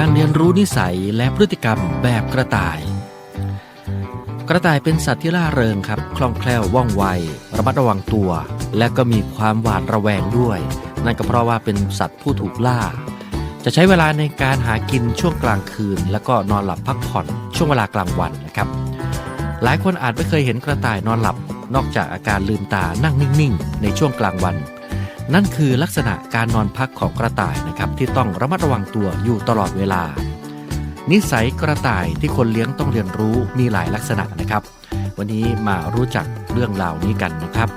การเรียนรู้นิสัยและพฤติกรรมแบบกระต่าย กระต่ายเป็นสัตว์ที่ล่าเริงครับคล่องแคล่วว่องไว ระมัดระวังตัว และก็มีความหวาดระแวงด้วย นั่นก็เพราะว่าเป็นสัตว์ผู้ถูกล่า จะใช้เวลาในการหากินช่วงกลางคืน แล้วก็นอนหลับพักผ่อนช่วงเวลากลางวันนะครับ หลายคนอาจไม่เคยเห็นกระต่ายนอนหลับนอกจากอาการลืมตานั่งนิ่งๆ ในช่วงกลางวัน นั่นคือลักษณะการนอนพักของกระต่ายนะครับที่ต้องระมัดระวังตัวอยู่ตลอดเวลา นิสัยกระต่ายที่คนเลี้ยงต้องเรียนรู้มีหลายลักษณะนะครับ วันนี้มารู้จักเรื่องราวนี้กันนะครับ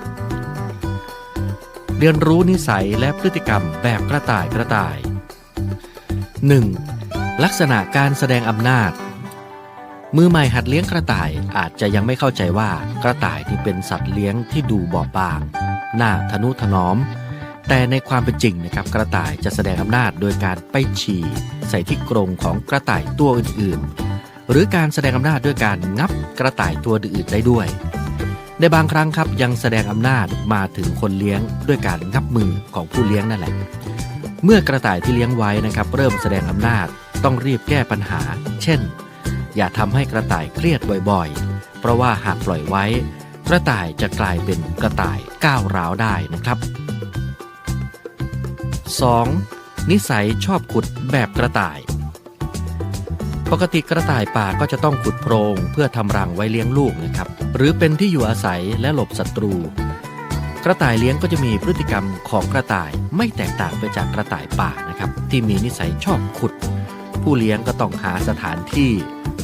เรียนรู้นิสัยและพฤติกรรมแบบกระต่ายกระต่าย 1. ลักษณะการแสดงอำนาจ มือใหม่หัดเลี้ยงกระต่ายอาจจะยังไม่เข้าใจว่ากระต่ายที่เป็นสัตว์เลี้ยงที่ดูบอบบาง หน่าทนุถนอม แต่ในความเป็นจริงนะครับกระต่ายจะแสดงอำนาจโดยการไปฉี่ใส่ที่กรงของกระต่ายตัวอื่นๆ หรือการแสดงอำนาจด้วยการงับกระต่ายตัวอื่นได้ด้วย ในบางครั้งครับยังแสดงอำนาจมาถึงคนเลี้ยงด้วยการงับมือของผู้เลี้ยงนั่นแหละ เมื่อกระต่ายที่เลี้ยงไว้นะครับ เริ่มแสดงอำนาจต้องรีบแก้ปัญหา เช่น อย่าทำให้กระต่ายเครียดบ่อยๆ เพราะว่าหากปล่อยไว้ กระต่ายจะกลายเป็นกระต่ายก้าวร้าวได้นะครับ 2. นิสัยชอบขุดแบบกระต่าย ปกติกระต่ายป่าก็จะต้องขุดโพรงเพื่อทำรังไว้เลี้ยงลูกนะครับ หรือเป็นที่อยู่อาศัยและหลบศัตรู กระต่ายเลี้ยงก็จะมีพฤติกรรมของกระต่ายไม่แตกต่างไปจากกระต่ายป่านะครับ ที่มีนิสัยชอบขุด ผู้เลี้ยงก็ต้องหาสถานที่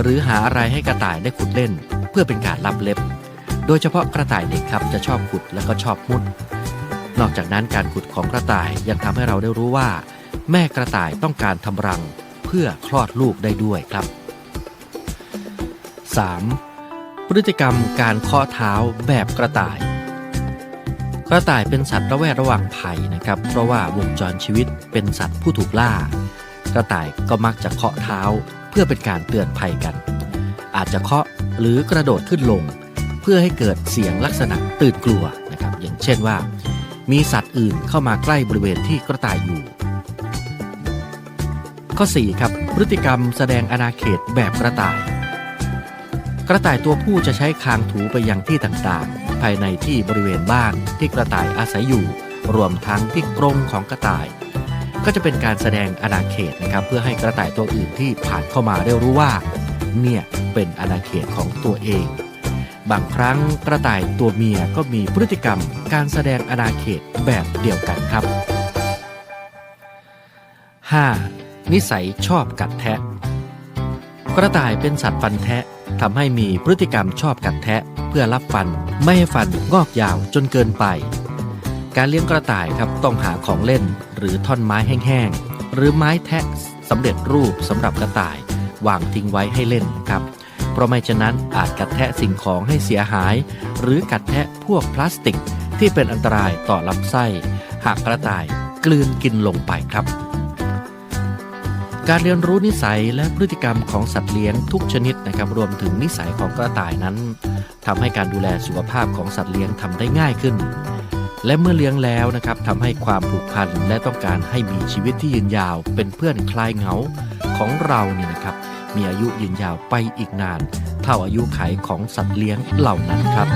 หรือหาอะไรให้กระต่ายได้ขุดเล่น เพื่อเป็นการลับเล็บ โดยเฉพาะกระต่ายเด็กครับจะชอบขุดและก็ชอบมุด นอกจากนั้นการขุดของกระต่ายยังทำให้เราได้รู้ว่า แม่กระต่ายต้องการทำรังเพื่อคลอดลูกได้ด้วยครับ 3. พฤติกรรมการเคาะเท้าแบบกระต่าย กระต่ายเป็นสัตว์ระแวดระวังภัยนะครับ เพราะว่าวงจรชีวิตเป็นสัตว์ผู้ถูกล่า กระต่ายก็มักจะเคาะเท้าเพื่อเป็นการเตือนภัยกัน อาจจะเคาะหรือกระโดดขึ้นลง เพื่อให้เกิดเสียงลักษณะตื่นกลัวนะครับ อย่างเช่นว่า มีสัตว์อื่นเข้ามาใกล้บริเวณที่กระต่ายอยู่ ข้อ 4 ครับ พฤติกรรมแสดงอาณาเขตแบบกระต่าย กระต่ายตัวผู้จะใช้คางถูไปยังที่ต่างๆ ภายในที่บริเวณบ้านที่กระต่ายอาศัยอยู่ รวมทั้งที่กรงของกระต่าย ก็จะเป็นการแสดงอาณาเขตนะครับ เพื่อให้กระต่ายตัวอื่นที่ผ่านเข้ามาได้รู้ว่า เนี่ยเป็นอาณาเขตของตัวเอง บางครั้งกระต่ายตัวเมียก็มีพฤติกรรมการแสดงอาณาเขตแบบเดียวกันครับ 5. นิสัยชอบกัดแทะ กระต่ายเป็นสัตว์ฟันแทะทำให้มีพฤติกรรมชอบกัดแทะเพื่อรับฟันไม่ให้ฟันงอกยาวจนเกินไป การเลี้ยงกระต่ายครับต้องหาของเล่นหรือท่อนไม้แห้งๆ หรือไม้แทะสำเร็จรูปสำหรับกระต่ายวางทิ้งไว้ให้เล่นนะครับ เพราะไม่ฉะนั้นอาจกัดแทะสิ่งของให้เสียหาย หรือกัดแทะพวกพลาสติก ที่เป็นอันตรายต่อลำไส้ หากกระต่ายกลืนกินลงไปครับ การเรียนรู้นิสัยและพฤติกรรมของสัตว์เลี้ยงทุกชนิดนะครับรวมถึงนิสัยของกระต่ายนั้นทำให้การดูแลสุขภาพของสัตว์เลี้ยงทำได้ง่ายขึ้น และเมื่อเลี้ยงแล้วนะครับทำให้ความผูกพันและต้องการให้มีชีวิตที่ยืนยาว เป็นเพื่อนคลายเหงาของเราเนี่ยนะครับ มีอายุยืนยาวไปอีกนาน เท่าอายุไขของสัตว์เลี้ยงเหล่านั้นครับ